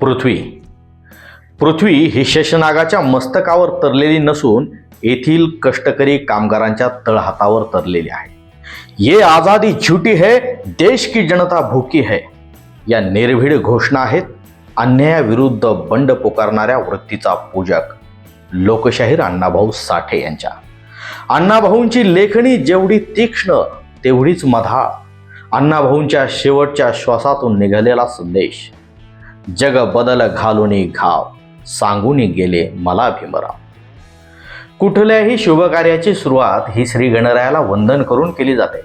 पृथ्वी. पृथ्वी ही शेषनागाच्या मस्तकावर तरलेली नसून येथील कष्टकरी कामगारांच्या तळहातावर तरलेली आहे. ये आजादी झुटी है देश की जनता भूकी है. या निर्भीड घोषणा आहेत अन्यायाविरुद्ध बंड पुकारणाऱ्या वृत्तीचा पूजक लोकशाहीर अण्णाभाऊ साठे यांच्या. अण्णाभाऊंची लेखणी जेवढी तीक्ष्ण तेवढीच मधाळ. अण्णाभाऊंच्या शेवटच्या श्वासातून निघालेला संदेश. जग बदल घालूनी घाव सांगूनी गेले मला भीमराव. कुठल्याही शुभकार्याची सुरुवात ही श्री गणरायाला वंदन करून केली जाते.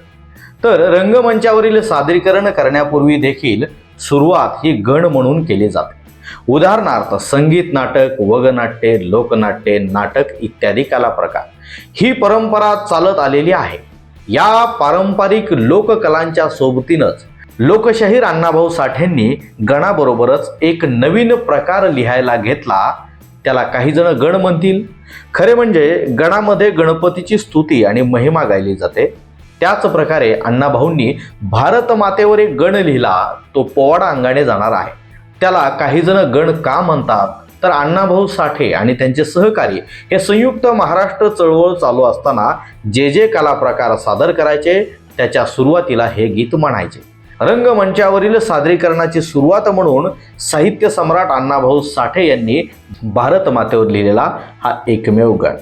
तर रंगमंचावरील सादरीकरण करण्यापूर्वी देखील सुरुवात ही गण म्हणून केली जाते. उदाहरणार्थ संगीत नाटक वगनाट्ये लोकनाट्ये नाटक इत्यादी कला प्रकार ही परंपरा चालत आलेली आहे. या पारंपरिक लोककलांच्या सोबतीनंच लोकशाहीर अण्णाभाऊ साठेंनी गणाबरोबरच एक नवीन प्रकार लिहायला घेतला. त्याला काही जण गण म्हणतील. खरे म्हणजे गणामध्ये गणपतीची स्तुती आणि महिमा गायली जाते. त्याच प्रकारे अण्णाभाऊंनी भारत मातेवर एक गण लिहिला. तो पोवाडा अंगाने जाणार आहे. त्याला काही जण गण का म्हणतात? तर अण्णाभाऊ साठे आणि त्यांचे सहकारी हे संयुक्त महाराष्ट्र चळवळ चालू असताना जे जे कला प्रकार सादर करायचे त्याच्या सुरुवातीला हे गीत म्हणायचे. रंगमंचावरील सादरीकरणाची सुरुवात म्हणून साहित्य सम्राट अण्णाभाऊ साठे यांनी भारत मातेवर लिहिलेला हा एकमेव गण.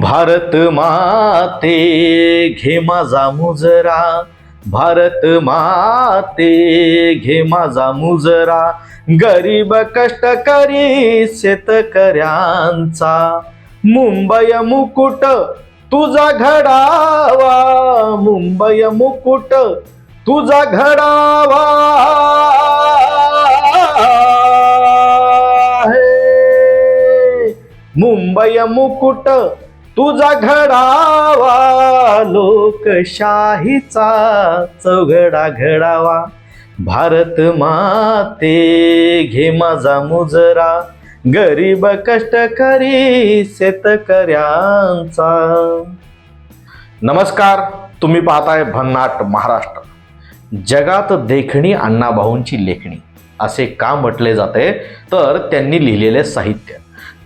भारत माते घे माझा मुजरा. भारत माते घे माझा मुजरा. गरीब कष्टकरी शेतकऱ्यांचा. मुंबई मुकुट तुझा घडावा. मुंबई मुकुट तुझा घडावा मुंबई मुकुट तुझा घडावा लोकशाहीचा चौघडा घडावा. भारत माते घे माझा मुजरा. गरीब कष्टकरी शेतकऱ्यांचा. नमस्कार तुम्ही पाहताय भन्नाट महाराष्ट्र. जगात देखणी अण्णाभाऊंची लेखणी असे का म्हटले जाते? तर त्यांनी लिहिलेले साहित्य.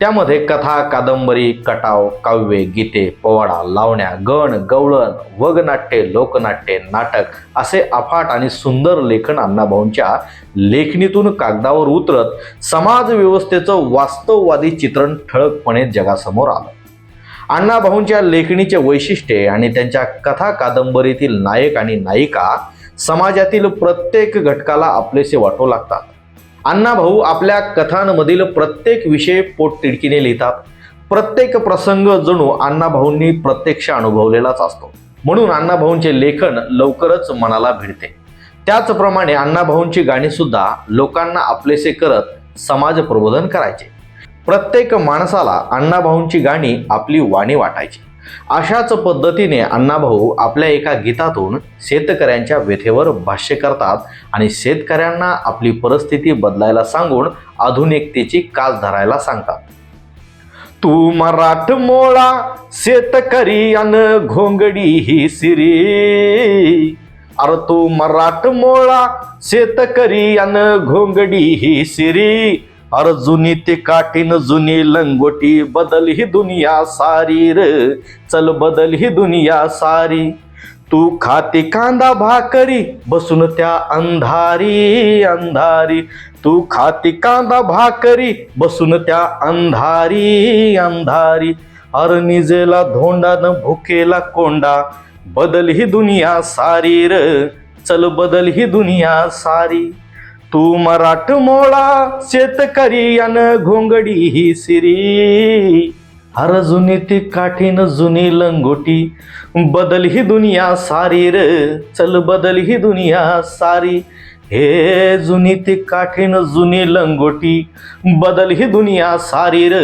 त्यामध्ये कथा कादंबरी कटाव काव्ये गीते पोवाडा लावण्या गण गवळण वगनाट्ये लोकनाट्ये नाटक असे अफाट आणि सुंदर लेखन अण्णाभाऊंच्या लेखणीतून कागदावर उतरत समाजव्यवस्थेचं वास्तववादी चित्रण ठळकपणे जगासमोर आलं. अण्णाभाऊंच्या लेखणीचे वैशिष्ट्ये आणि त्यांच्या कथा कादंबरीतील नायक आणि नायिका समाजातील प्रत्येक घटकाला आपलेसे वाटू लागतात. अण्णाभाऊ आपल्या कथांमधील प्रत्येक विषय पोटतिडकीने लिहितात. प्रत्येक प्रसंग जणू अण्णाभाऊंनी प्रत्यक्ष अनुभवलेलाच असतो. म्हणून अण्णाभाऊंचे लेखन लवकरच मनाला भिडते. त्याचप्रमाणे अण्णाभाऊंची गाणी सुद्धा लोकांना आपलेसे करत समाज प्रबोधन करायचे. प्रत्येक माणसाला अण्णाभाऊंची गाणी आपली वाणी वाटायची. अशाच पद्धतीने अण्णाभाऊ आपल्या एका गीतातून शेतकऱ्यांच्या व्यथेवर भाष्य करतात आणि शेतकऱ्यांना आपली परिस्थिती बदलायला सांगून आधुनिकतेची कास धरायला सांगतात. तू मराठ मोळा शेतकरी अन घोंगडी ही सिरी. अरे तू मराठ मोळा शेतकरी अन घोंगडी ही सिरी. अर जुनी ते काठीन जुनी लंगोटी बदल ही दुनिया सारी र. चल बदल ही दुनिया सारी. तू खाती कांदा भाकरी बसून त्या अंधारी अंधारी. तू खाती कांदा भाकरी बसून त्या अंधारी अंधारी. अर निजेला धोंडान भुकेला कोंडा बदल ही दुनिया सारी र. चल बदल ही दुनिया सारी. तू मराठ मोळा शेतकरी अन घोंगडी ही सिरी. हर जुनी ती काठीन जुनी लंगोटी बदल ही दुनिया सारी र. चल बदल ही दुनिया सारी. हे जुनी ती काठीन जुनी लंगोटी बदल ही दुनिया सारी र.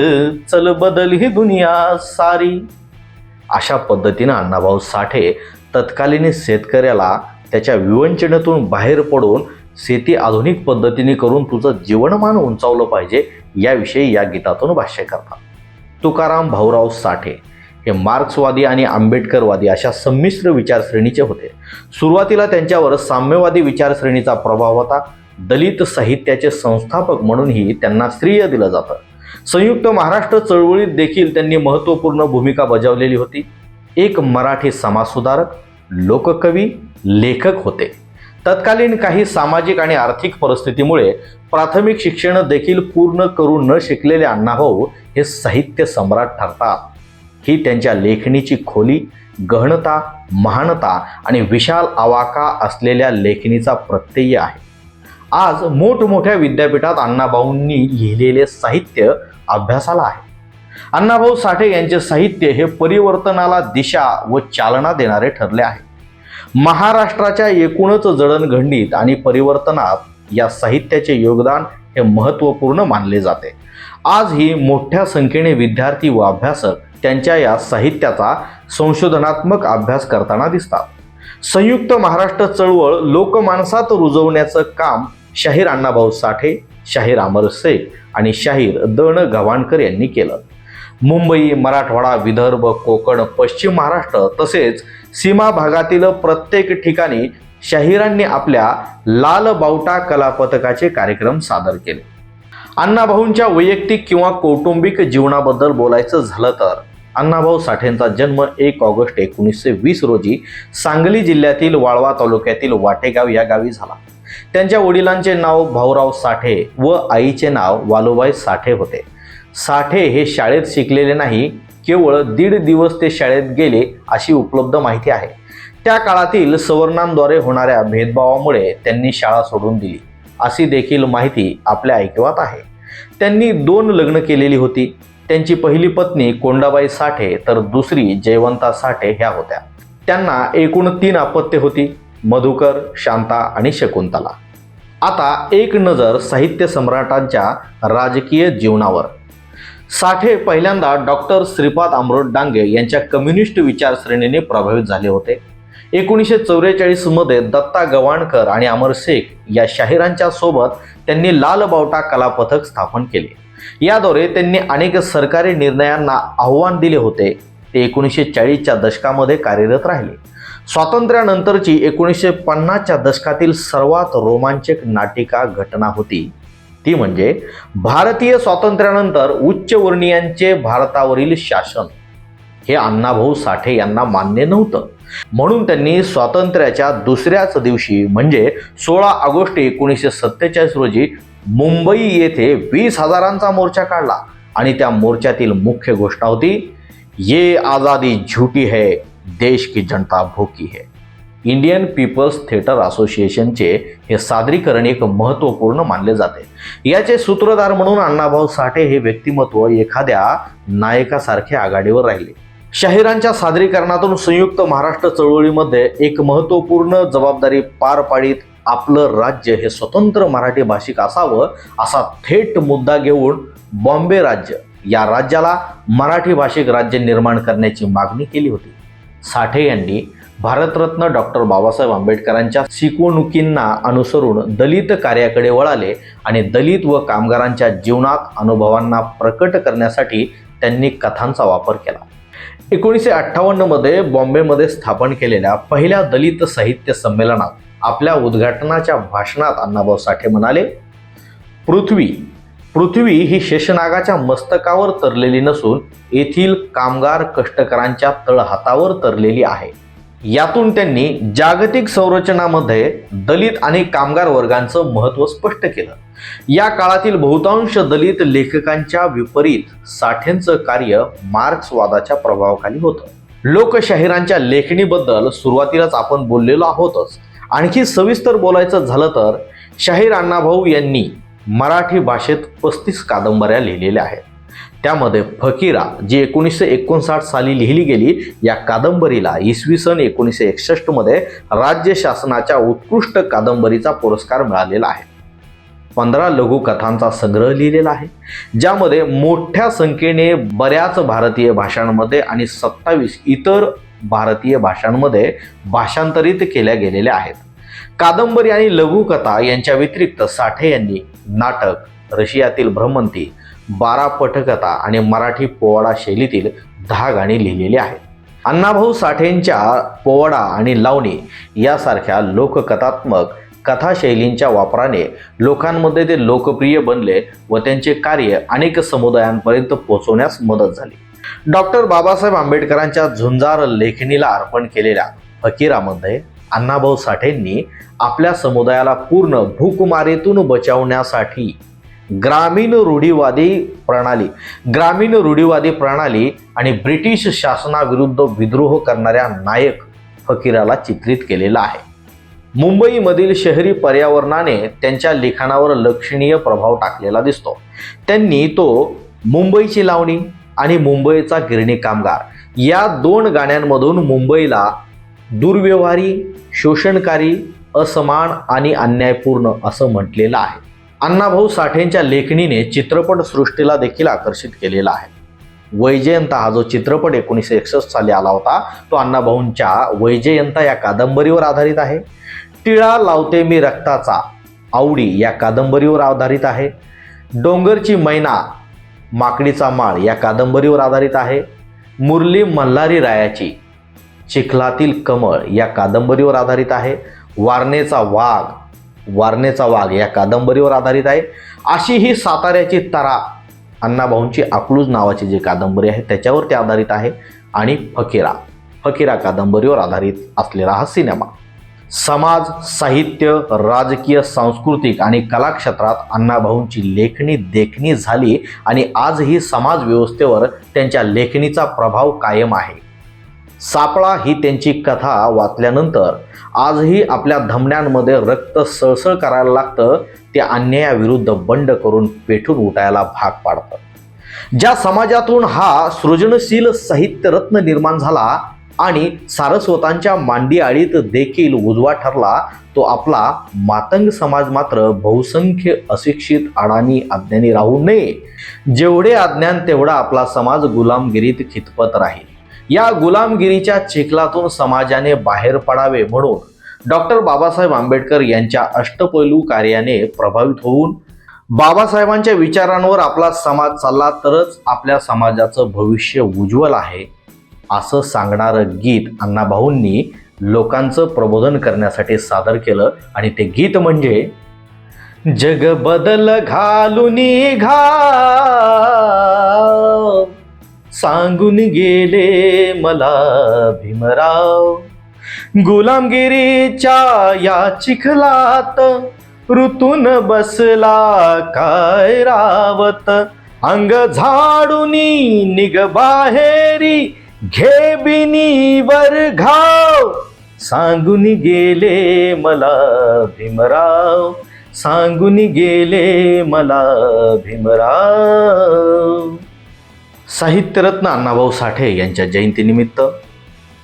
चल बदल ही दुनिया सारी. अशा पद्धतीनं अण्णाभाऊ साठे तत्कालीन शेतकऱ्याला त्याच्या विवंचनेतून बाहेर पडून शेती आधुनिक पद्धतीने करून तुझं जीवनमान उंचावलं पाहिजे याविषयी या गीतातून भाष्य करतात. तुकाराम भाऊराव साठे हे मार्क्सवादी आणि आंबेडकरवादी अशा संमिश्र विचारश्रेणीचे होते. सुरुवातीला त्यांच्यावर साम्यवादी विचारश्रेणीचा प्रभाव होता. दलित साहित्याचे संस्थापक म्हणूनही त्यांना श्रेय दिलं जातं. संयुक्त महाराष्ट्र चळवळीत देखील त्यांनी महत्त्वपूर्ण भूमिका बजावलेली होती. एक मराठी समाजसुधारक लोककवी लेखक होते. तत्कालीन काही सामाजिक आणि आर्थिक परिस्थितीमुळे प्राथमिक शिक्षण देखील पूर्ण करू न शिकलेले अण्णाभाऊ हे साहित्य सम्राट ठरतात. ही त्यांच्या लेखणीची खोली गहनता महानता आणि विशाल आवाका असलेल्या लेखणीचा प्रत्यय आहे. आज मोठमोठ्या विद्यापीठात अण्णाभाऊंनी लिहिलेले साहित्य अभ्यासाला आहे. अण्णाभाऊ साठे यांचे साहित्य हे परिवर्तनाला दिशा व चालना देणारे ठरले आहे. महाराष्ट्राच्या एकूणच जडणघडणीत आणि परिवर्तनात या साहित्याचे योगदान हे महत्त्वपूर्ण मानले जाते. आजही मोठ्या संख्येने विद्यार्थी व अभ्यासक त्यांच्या या साहित्याचा संशोधनात्मक अभ्यास करताना दिसतात. संयुक्त महाराष्ट्र चळवळ लोकमानसात रुजवण्याचं काम शाहीर अण्णाभाऊ साठे शाहीर अमर शेख आणि शाहीर दण गव्हाणकर यांनी केलं. मुंबई मराठवाडा विदर्भ कोकण पश्चिम महाराष्ट्र तसेच सीमा भागातील प्रत्येक ठिकाणी शाहिरांनी आपल्या लाल बावटा कला पथकाचे कार्यक्रम सादर केले. अण्णाभाऊंच्या वैयक्तिक किंवा कौटुंबिक जीवनाबद्दल बोलायचं झालं तर अण्णाभाऊ साठेंचा जन्म एक ऑगस्ट एकोणीसशे वीस रोजी सांगली जिल्ह्यातील वाळवा तालुक्यातील वाटेगाव या गावी झाला. त्यांच्या वडिलांचे नाव भाऊराव साठे व आईचे नाव वालूबाई साठे होते. साठे हे शाळेत शिकलेले नाही केवळ दीड दिवस ते शाळेत गेले अशी उपलब्ध माहिती आहे. त्या काळातील सवर्णांद्वारे होणाऱ्या भेदभावामुळे त्यांनी शाळा सोडून दिली. अशी देखील माहिती आपल्या ऐकवात आहे. त्यांनी दोन लग्न केलेली होती. त्यांची पहिली पत्नी कोंडाबाई साठे तर दुसरी जयवंता साठे ह्या होत्या. त्यांना एकूण तीन अपत्य होती मधुकर शांता आणि शकुंतला. आता एक नजर साहित्य सम्राटांच्या राजकीय जीवनावर. साठे पहिल्यांदा डॉक्टर श्रीपाद अमरोड डांगे यांच्या कम्युनिस्ट विचारसरणीने प्रभावित झाले होते. एकोणीसशे चौवेचाळीसमध्ये दत्ता गवाणकर आणि अमर शेख या शाहिरांच्या सोबत त्यांनी लाल बावटा कला पथक स्थापन केले. याद्वारे त्यांनी अनेक सरकारी निर्णयांना आव्हान दिले होते. ते एकोणीसशे चाळीसच्या दशकामध्ये कार्यरत राहिले. स्वातंत्र्यानंतरची एकोणीसशे पन्नासच्या दशकातील सर्वात रोमांचक नाटिका घटना होती. ती म्हणजे भारतीय स्वातंत्र्यानंतर उच्चवर्णीयांचे भारतावरील शासन. हे अण्णाभाऊ साठे यांना मान्य नव्हतं. म्हणून त्यांनी स्वातंत्र्याच्या दुसऱ्याच दिवशी म्हणजे सोळा ऑगस्ट एकोणीसशे सत्तेचाळीस रोजी मुंबई येथे वीस हजारांचा मोर्चा काढला. आणि त्या मोर्चातील मुख्य घोषणा होती ये आझादी झुटी है देश की जनता भूकी है. इंडियन पीपल्स थिएटर असोसिएशनचे हे सादरीकरण एक महत्त्वपूर्ण मानले जाते. याचे सूत्रधार म्हणून अण्णाभाऊ साठे हे व्यक्तिमत्व एखाद्या नायकासारखे आघाडीवर राहिले. शाहिरांच्या सादरीकरणातून संयुक्त महाराष्ट्र चळवळीमध्ये एक महत्त्वपूर्ण जबाबदारी पार पाडीत आपलं राज्य हे स्वतंत्र मराठी भाषिक असावं असा थेट मुद्दा घेऊन बॉम्बे राज्य या राज्याला मराठी भाषिक राज्य निर्माण करण्याची मागणी केली होती. साठे यांनी भारतरत्न डॉक्टर बाबासाहेब आंबेडकरांच्या शिकवणुकींना अनुसरून दलित कार्याकडे वळाले आणि दलित व कामगारांच्या जीवनात अनुभवांना प्रकट करण्यासाठी त्यांनी कथांचा वापर केला. एकोणीसशे अठ्ठावन्नमध्ये बॉम्बेमध्ये स्थापन केलेल्या पहिल्या दलित साहित्य संमेलनात आपल्या उद्घाटनाच्या भाषणात अण्णाभाऊ साठे म्हणाले पृथ्वी पृथ्वी ही शेषनागाच्या मस्तकावर तरलेली नसून येथील कामगार कष्टकरांच्या तळहातावर तरलेली आहे. यातून त्यांनी जागतिक संरचनामध्ये दलित आणि कामगार वर्गांचं महत्त्व स्पष्ट केलं. या काळातील बहुतांश दलित लेखकांच्या विपरीत साठेंचं कार्य मार्क्सवादाच्या प्रभावाखाली होतं. लोकशाहिरांच्या लेखणीबद्दल सुरुवातीलाच आपण बोललेलो आहोतच. आणखी सविस्तर बोलायचं झालं तर शाहीर अण्णाभाऊ यांनी मराठी भाषेत पस्तीस कादंबऱ्या लिहिलेल्या आहेत. त्यामध्ये फकीरा जी एकोणीसशे एकोणसाठ साली लिहिली गेली या कादंबरीला इसवी सन एकोणीसशे एकसष्टमध्ये राज्य शासनाच्या उत्कृष्ट कादंबरीचा पुरस्कार मिळालेला आहे. पंधरा लघुकथांचा संग्रह लिहिलेला आहे ज्यामध्ये मोठ्या संख्येने बऱ्याच भारतीय भाषांमध्ये आणि सत्तावीस इतर भारतीय भाषांमध्ये भाषांतरित केल्या गेलेल्या आहेत. कादंबरी आणि लघुकथा यांच्या व्यतिरिक्त साठे यांनी नाटक रशियातील भ्रमंती बारा पटकथा आणि मराठी पोवाडा शैलीतील दहा गाणी लिहिलेली आहेत. अण्णाभाऊ साठेंच्या पोवाडा आणि लावणी यासारख्या लोककथात्मक कथाशैलींच्या वापराने लोकांमध्ये ते लोकप्रिय बनले व त्यांचे कार्य अनेक समुदायांपर्यंत पोहोचवण्यास मदत झाली. डॉक्टर बाबासाहेब आंबेडकरांच्या झुंजार लेखणीला अर्पण केलेल्या फकीरामध्ये अण्णाभाऊ साठेंनी आपल्या समुदायाला पूर्ण भूकुमारीतून बचावण्यासाठी ग्रामीण रूढीवादी प्रणाली. ग्रामीण रूढीवादी प्रणाली आणि ब्रिटिश शासनाविरुद्ध विद्रोह करणाऱ्या नायक फकीराला चित्रित केलेला आहे. मुंबईमधील शहरी पर्यावरणाने त्यांच्या लिखाणावर लक्षणीय प्रभाव टाकलेला दिसतो. त्यांनी तो मुंबईची लावणी आणि मुंबईचा गिरणी कामगार या दोन गाण्यांमधून मुंबईला दुर्व्यवहारी शोषणकारी असमान आणि अन्यायपूर्ण असं म्हटलेलं आहे. अण्णाभाऊ साठेंच्या लेखणीने चित्रपटसृष्टीला देखील आकर्षित केलेला आहे. वैजयंता हा जो चित्रपट एकोणीसशे एकसष्ट साली आला होता तो अण्णाभाऊंच्या वैजयंता या कादंबरीवर आधारित आहे. टिळा लावते मी रक्ताचा आवडी या कादंबरीवर आधारित आहे. डोंगरची मैना माकडीचा माळ या कादंबरीवर आधारित आहे. मुरली मल्हारी रायाची चिखलातील कमळ या कादंबरीवर आधारित आहे. वारणेचा वाघ वारणेचा वाघ या कादंबरीवर आधारित आहे. अशी ही साताऱ्याची तरा अण्णाभाऊंची अकलूज नावाची जी कादंबरी आहे त्याच्यावर ते आधारित आहे. आणि फकीरा फकीरा कादंबरीवर आधारित असलेला हा सिनेमा. समाज साहित्य राजकीय सांस्कृतिक आणि कला क्षेत्रात अण्णाभाऊंची लेखणी देखणी झाली आणि आजही समाज व्यवस्थेवर त्यांच्या लेखणीचा प्रभाव कायम आहे. सापळा ही त्यांची कथा वाचल्यानंतर आजही आपल्या धमन्यांमध्ये रक्त सळसळ करायला लागतं ते अन्यायाविरुद्ध बंड करून पेटून उठायला भाग पाडतं. ज्या समाजातून हा सृजनशील साहित्यरत्न निर्माण झाला आणि सारस्वतांच्या मांडी आळीत देखील उजवा ठरला तो आपला मातंग समाज मात्र बहुसंख्य अशिक्षित अडाणी अज्ञानी राहू नये. जेवढे अज्ञान तेवढा आपला समाज गुलामगिरीत खितपत राहील. या गुलामगिरीच्या चिखलातून समाजाने बाहेर पडावे म्हणून डॉक्टर बाबासाहेब आंबेडकर यांच्या अष्टपैलू कार्याने प्रभावित होऊन बाबासाहेबांच्या विचारांवर आपला समाज चालला तरच आपल्या समाजाचं भविष्य उज्ज्वल आहे असं सांगणारं गीत अण्णाभाऊंनी लोकांचं प्रबोधन करण्यासाठी सादर केलं. आणि ते गीत म्हणजे जग बदल घालून घा सांगून गेले मला भीमराव. गुलामगिरीच्या या चिखलात ऋतून बसला काय रावत? अंग झाडून निग बाहेरी घे बिनीवर घाव. सांगून गेले मला भीमराव. सांगून गेले मला भीमराव. साहित्यरत्न अण्णाभाऊ साठे यांच्या जयंतीनिमित्त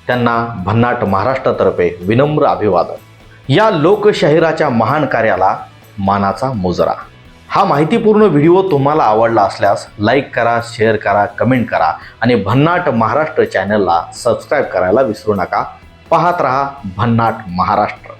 त्यांना भन्नाट महाराष्ट्रातर्फे विनम्र अभिवादन. या लोकशाहिराच्या महान कार्याला मानाचा मुजरा. हा माहितीपूर्ण व्हिडिओ तुम्हाला आवडला असल्यास लाईक करा शेअर करा कमेंट करा आणि भन्नाट महाराष्ट्र चॅनलला सबस्क्राईब करायला विसरू नका. पाहत रहा भन्नाट महाराष्ट्र.